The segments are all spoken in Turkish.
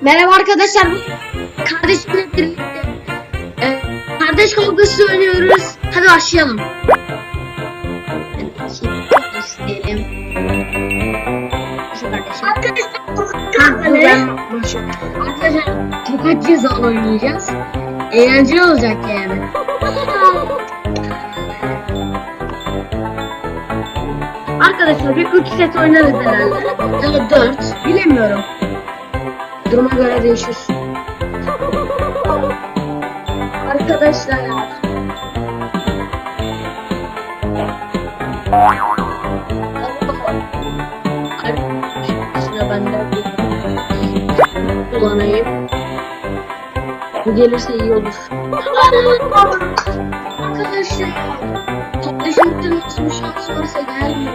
Merhaba arkadaşlar. Kardeşimle birlikte e, kardeş kavgası oynuyoruz. Hadi başlayalım. İsteyelim. Arkadaşlar tokat ceza oynayacağız. Eğlenceli olacak yani. Arkadaşlar bir 3 set oynarız herhalde. Ya da 4. Bilemiyorum. Duruma göre değişir. Arkadaşlar. Arkadaşlar ben de kullanayım. Bu gelirse iyi olur. Arkadaşlar. Kardeşimizin nasıl bir şans varsa gelmiyor.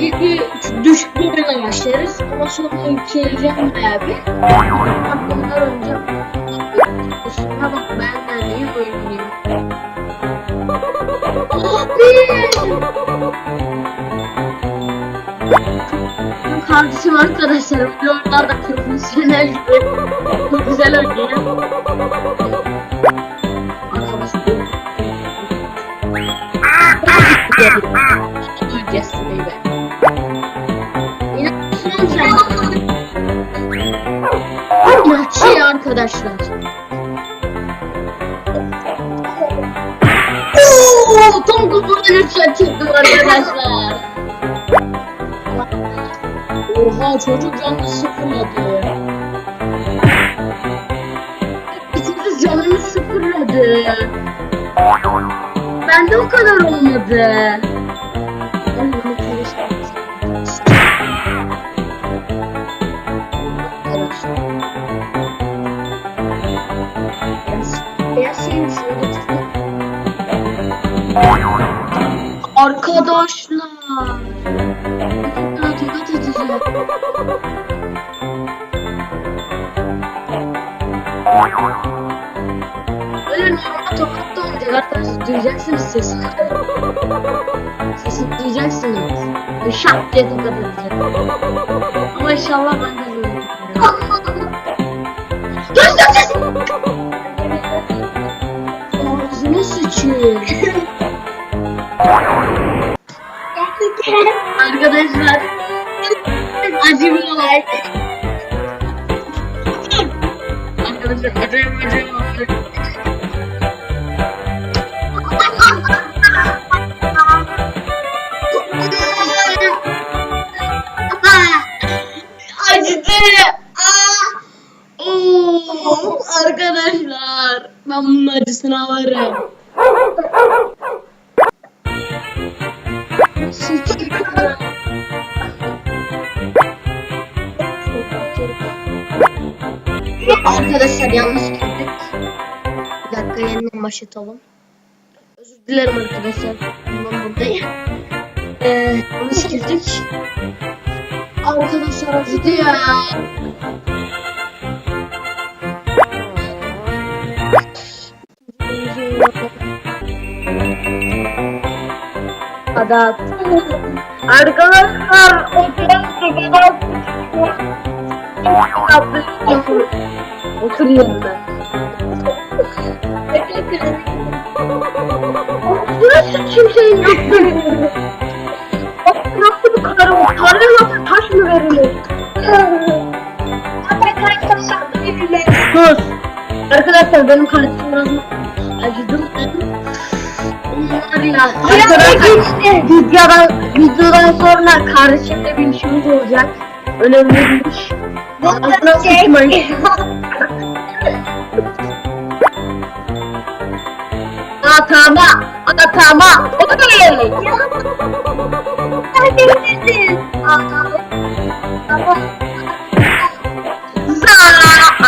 İlk bir düşük bir oyuna başlarız ama sonra yükseleceğim bayağı bir. Aklımda oynayacağım. Üstüne bak ben neredeyim oynuyor. Benim kardeşim arkadaşlar oyunlarda profesyonel gibi çok güzel oynuyor. Arkadaşlar. Just baby. Arkadaşlar. Oo, tam kafadan üçten çıktım arkadaşlar. Oha çocuk canını sıfırladı. İkimiz canını sıfırladı. Bende o kadar olmadı. Arkadaşlar. Daha tokat atacak. Öyle normal tokat da olacak arkadaşlar. Duyacaksınız sesini. Sesini duyacaksınız. Böyle şak diye tokat atacak. Ama inşallah ben de duyuyorum. Dur dur dur. Arkadaşlar acımıyorlar. Arkadaşlar acayip acıyorlar. Acıdı. Arkadaşlar yanlış girdik. Bir dakika yeniden başlatalım. Özür dilerim arkadaşlar. Ben buradayım. Ee, yanlış girdik. Arkadaşlar acıdı ya. Adat. Arkadaşlar o kadar Otur yerine. Burası kimseyin yok. Bak nasıl bir karı var? Karıya nasıl taş mı verilir? Sus. Arkadaşlar benim kardeşim biraz acıdım. Onlar ya. Arkadaşlar videodan, videodan sonra kardeşimle bir işimiz olacak. Önemli bir iş. Ağzına sıçmayın. Atama, atama, otur. Neredesin? Atama.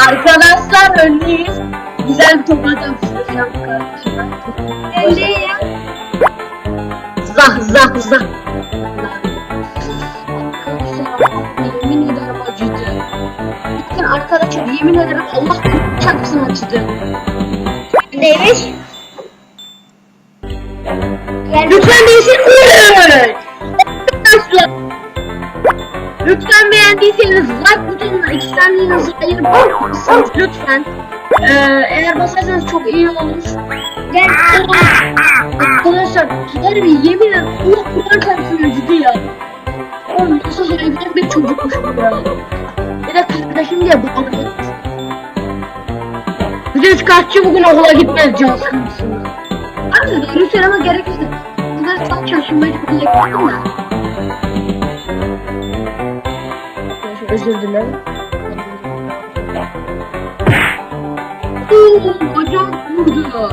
Arkadaşlar öndeyiz. Güzel bir top atabiliriz. Öndeyim. Zah zah zah. Arkadaşlar yemin ederim Allah çarpsın acıdı. Neymiş? Gel. Lütfen değilsin. Lütfen beğendiyseniz like butonuna saniyenizi ayırıp basarsanız lütfen. Ee, eğer basarsanız çok iyi olur. Gel. Arkadaşlar harbi yemin ederim Allah Kur'an çarpsın acıdı ya. Oğlum nasıl hayvan bir çocukmuş bu ya. Bir de kardeşim diye bağırdı. Bir de üç bugün okula gitmez can sıkıntısından. Abi doğru söyleme gerekirse. Bunlar çok okula gittim de. Özür dilerim. Oo, bacağım vurdu.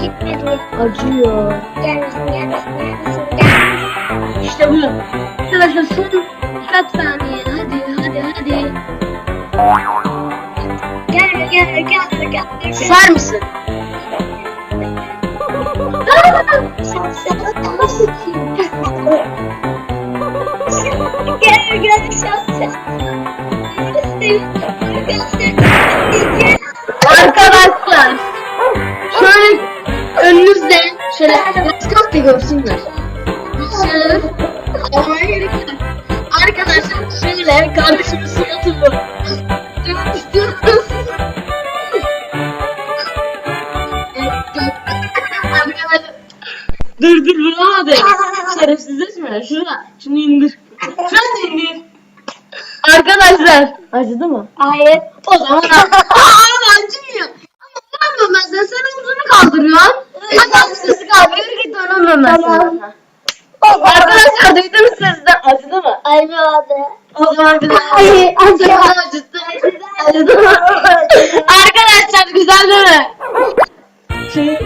Gitmedi. Acıyor. Gelmesin gelmesin gelmesin. Gelmesin. İşte bu. Arkadaşlar son birkaç saniye. Hadi hadi hadi. Gelme gelme gelme gelme. Susar mısın? Gel gel. Arkadaşlar. Şöyle önünüzde şöyle maskot da görsünler. Şöyle yok. Arkadaşlar şöyle kardeşimin suratını Dönmek istiyoruz. Dur dur vuramadı. Şerefsizleşme. Şurada. Şunu indir. Şunu indir. Arkadaşlar. Acıdı mı? Hayır. O zaman Aa acımıyor. Ama ulanmamazdan sen omzunu kaldırıyorsun. Adam sesi kaldırıyor git onu memezsin. Tamam. Arkadaşlar duydunuz sizden acıdı mı? Acımadı. O zaman bir daha. Hayır, acıdı. acıdı. Acıdı mı? Arkadaşlar güzel değil mi? Şey,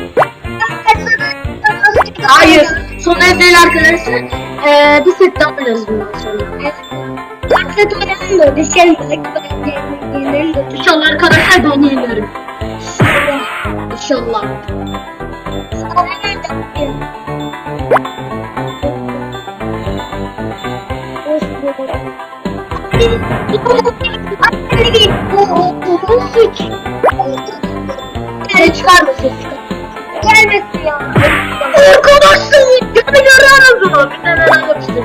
hayır. Son el değil arkadaşlar. Ee, bir set daha oynarız bundan sonra. Artık oynanmıyor. Düşelim. Yenelim. İnşallah arkadaşlar ben yeniyorum. İnşallah. Sana Sen çıkar mısın? Gelmesin ya. Arkadaşlar gönül ararız mı? Bir tane daha yapıştır.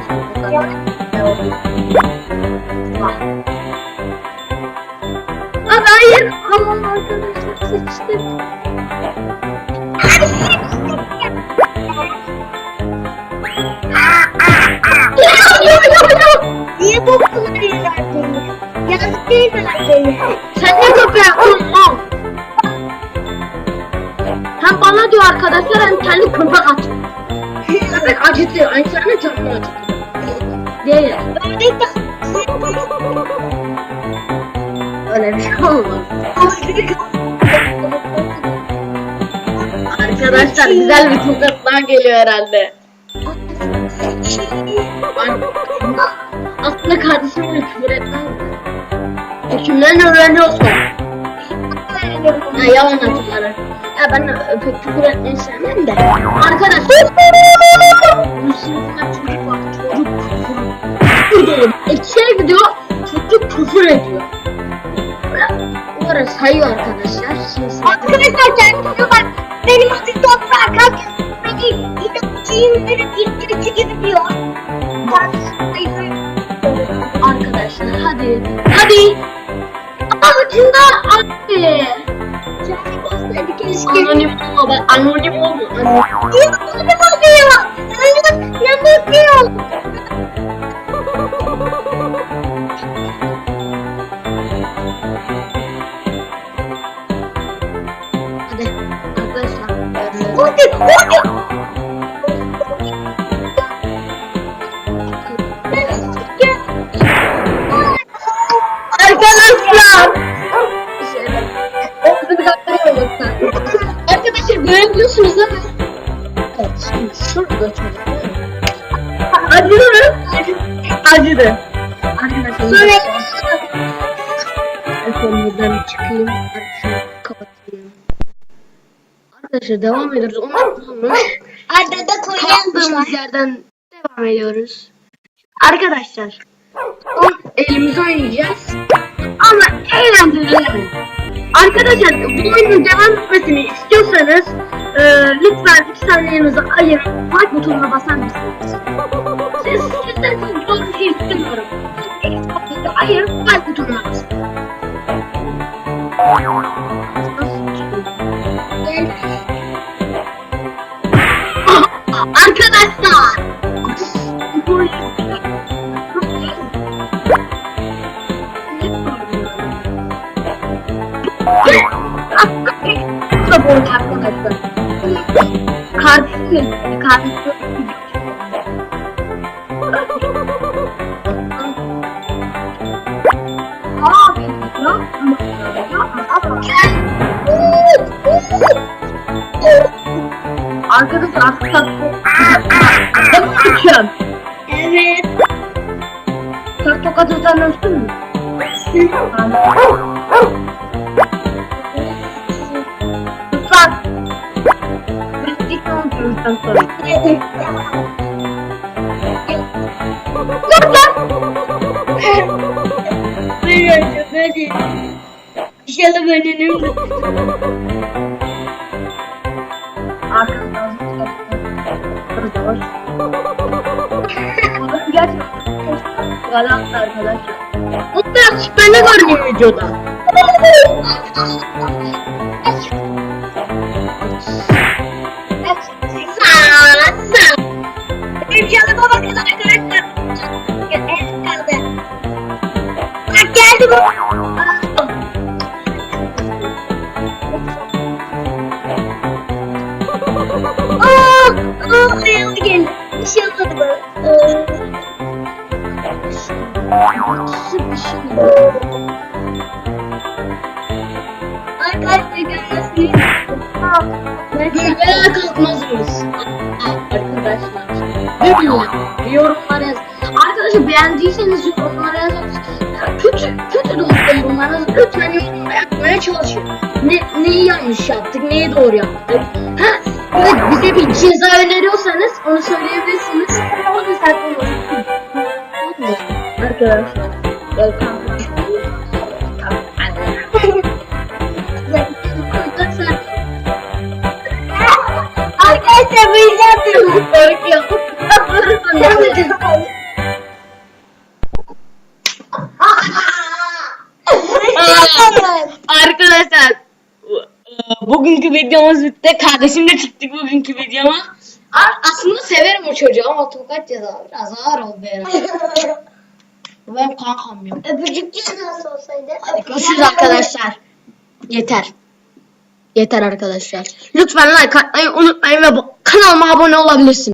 Abi hayır. Aman arkadaşlar sıçtık. Niye Sen ne kapı yaptın lan? Hem bana diyor arkadaşlar hem kendi köpek atıyor. Köpek acıtıyor. Aynı zamanda canını acıtıyor. Değil. Öyle bir şey olmaz. Arkadaşlar güzel bir tokatlar geliyor herhalde. Aslında kardeşimle küfür etmezdim. Kimden öğreniyorsun? Ha, yalan hatırlarım. Ya ben pek küfür etmeyi sevmem de. Arkadaşlar. Bu sınıfta çocuk var. Çocuk küfür. Küfür dolu. Gidiyor. Çocuk küfür ediyor. Böyle Bunları sayıyor arkadaşlar. Arkadaşlar kendinize bak. Benim adı toprak. Herkes beni yine giyindirip ittirici gibi diyor. Arkadaşlar hadi. Hadi. 진짜 안올리안올리 먹어 안올리먹어 아, 이거 나 Görebiliyorsunuz değil mi? Evet şimdi şurada çocuk. Acıdı mı? Acıdı. Arkadaşlar. Sonra buradan çıkayım. Şunu kapatayım. Arkadaşlar devam ediyoruz. Ondan sonra arada kaldığımız koyuyormuşlar. yerden devam ediyoruz. Arkadaşlar on, elimizi oynayacağız. Ama eğlenceli. Arkadaşlar bu oyunun devam etmesini istiyorsanız e, lütfen 2 saniyenizi ayırıp like butonuna basar mısınız? Siz bir şey istemiyorum. Ayırıp like butonuna basın. Boy arkadaşlar. Kardeşim, kardeşim. Abi, yapma, yapma. Arkadaşlar artık Nasıl sıkıyorsun? Evet. Sen tokat atan ölsün yapıyoruz sonra? Böyle böyle. İnşallah böyle Arkamdan Burada Gerçekten Galata arkadaşlar. Bu biraz şüpheli görünüyor videoda. canıma bakın arkadaşlar. El kaldı. Bak geldi bu. Aa, aa, ayağıma geldi. Bir şey olmadı bana. Arkadaşlar. Aa, ben kalkmaz mıyız? Arkadaşlar. Bilmiyorum. Yorumlara yaz. Arkadaşlar beğendiyseniz yorumlara yazın. Ya Kötü, kötü de olsa yorumlara yazın. Lütfen yorumlara yapmaya çalışın. Ne, neyi yanlış yaptık, neyi doğru yaptık. Ha, evet, bize bir ceza öneriyorsanız onu söyleyebilirsiniz. Onu sen Arkadaşlar. Gel kanka. Arkadaşlar bu yüzden Arkadaşlar e, bugünkü videomuz bitti. Kardeşimle çıktık bugünkü videoma. Aslında severim o çocuğu ama tokat ceza biraz ağır oldu herhalde. Benim kankam ya. Öpücük nasıl olsaydı? Hadi görüşürüz arkadaşlar. Yeter. Yeter arkadaşlar. Lütfen like atmayı unutmayın ve kanalıma abone olabilirsiniz.